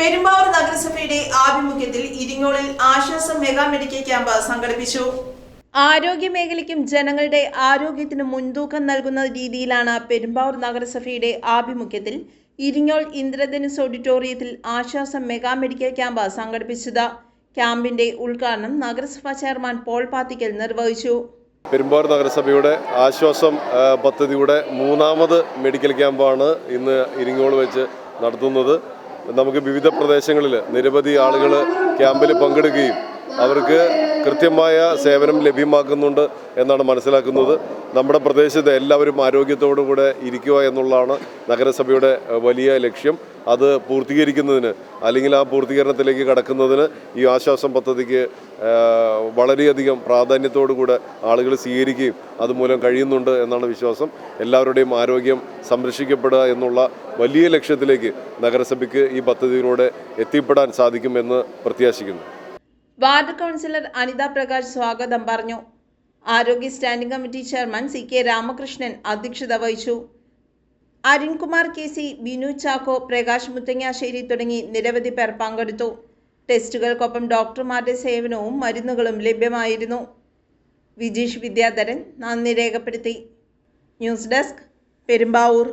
പെരുമ്പാവൂർ നഗരസഭയുടെ ആഭിമുഖ്യത്തിൽ ഇരിങ്ങോളിൽ ആശ്വാസം മെഗാ മെഡിക്കൽ ക്യാമ്പ് സംഘടിപ്പിച്ചു. ആരോഗ്യ മേഖലയ്ക്കും ജനങ്ങളുടെ ആരോഗ്യത്തിന് മുൻതൂക്കം നൽകുന്ന രീതിയിലാണ് പെരുമ്പാവൂർ നഗരസഭയുടെ ആഭിമുഖ്യത്തിൽ ഇരിങ്ങോൾ ഇന്ദ്രധനുസ് ഓഡിറ്റോറിയത്തിൽ ആശ്വാസം മെഗാ മെഡിക്കൽ ക്യാമ്പ് സംഘടിപ്പിച്ചത്. ക്യാമ്പിന്റെ ഉദ്ഘാടനം നഗരസഭാ ചെയർമാൻ പോൾ പാത്തിക്കൽ നിർവഹിച്ചു. പെരുമ്പാവൂർ നഗരസഭയുടെ ആശ്വാസം പദ്ധതിയുടെ മൂന്നാമത് മെഡിക്കൽ ക്യാമ്പാണ് ഇന്ന് ഇരിങ്ങോൾ വെച്ച് നടത്തുന്നത്. നമുക്ക് വിവിധ പ്രദേശങ്ങളിൽ നിരവധി ആളുകൾ ക്യാമ്പിൽ പങ്കെടുക്കുകയും അവർക്ക് കൃത്യമായ സേവനം ലഭ്യമാക്കുന്നുണ്ട് എന്നാണ് മനസ്സിലാക്കുന്നത്. നമ്മുടെ പ്രദേശത്തെ എല്ലാവരും ആരോഗ്യത്തോടു കൂടെ ഇരിക്കുക എന്നുള്ളതാണ് നഗരസഭയുടെ വലിയ ലക്ഷ്യം. അത് പൂർത്തീകരിക്കുന്നതിന് അല്ലെങ്കിൽ ആ പൂർത്തീകരണത്തിലേക്ക് കടക്കുന്നതിന് ഈ ആശ്വാസം പദ്ധതിക്ക് വളരെയധികം പ്രാധാന്യത്തോടു കൂടെ ആളുകൾ സ്വീകരിക്കുകയും അതുമൂലം കഴിയുന്നുണ്ട് എന്നാണ് വിശ്വാസം. എല്ലാവരുടെയും ആരോഗ്യം സംരക്ഷിക്കപ്പെടുക എന്നുള്ള വലിയ ലക്ഷ്യത്തിലേക്ക് നഗരസഭയ്ക്ക് ഈ പദ്ധതിയിലൂടെ എത്തിപ്പെടാൻ സാധിക്കുമെന്ന് പ്രത്യാശിക്കുന്നു. വാർഡ് കൗൺസിലർ അനിത പ്രകാശ് സ്വാഗതം പറഞ്ഞു. ആരോഗ്യ standing committee chairman C K Ramakrishnan അധ്യക്ഷത വഹിച്ചു. അരുൺകുമാർ കെ സി ബിനു ചാക്കോ പ്രകാശ് മുത്തങ്ങാശ്ശേരി തുടങ്ങി നിരവധി പേർ പങ്കെടുത്തു. ടെസ്റ്റുകൾക്കൊപ്പം ഡോക്ടർമാരുടെ സേവനവും മരുന്നുകളും ലഭ്യമായിരുന്നു. വിജീഷ് വിദ്യാധരൻ നന്ദി രേഖപ്പെടുത്തി. News desk Perumbavoor.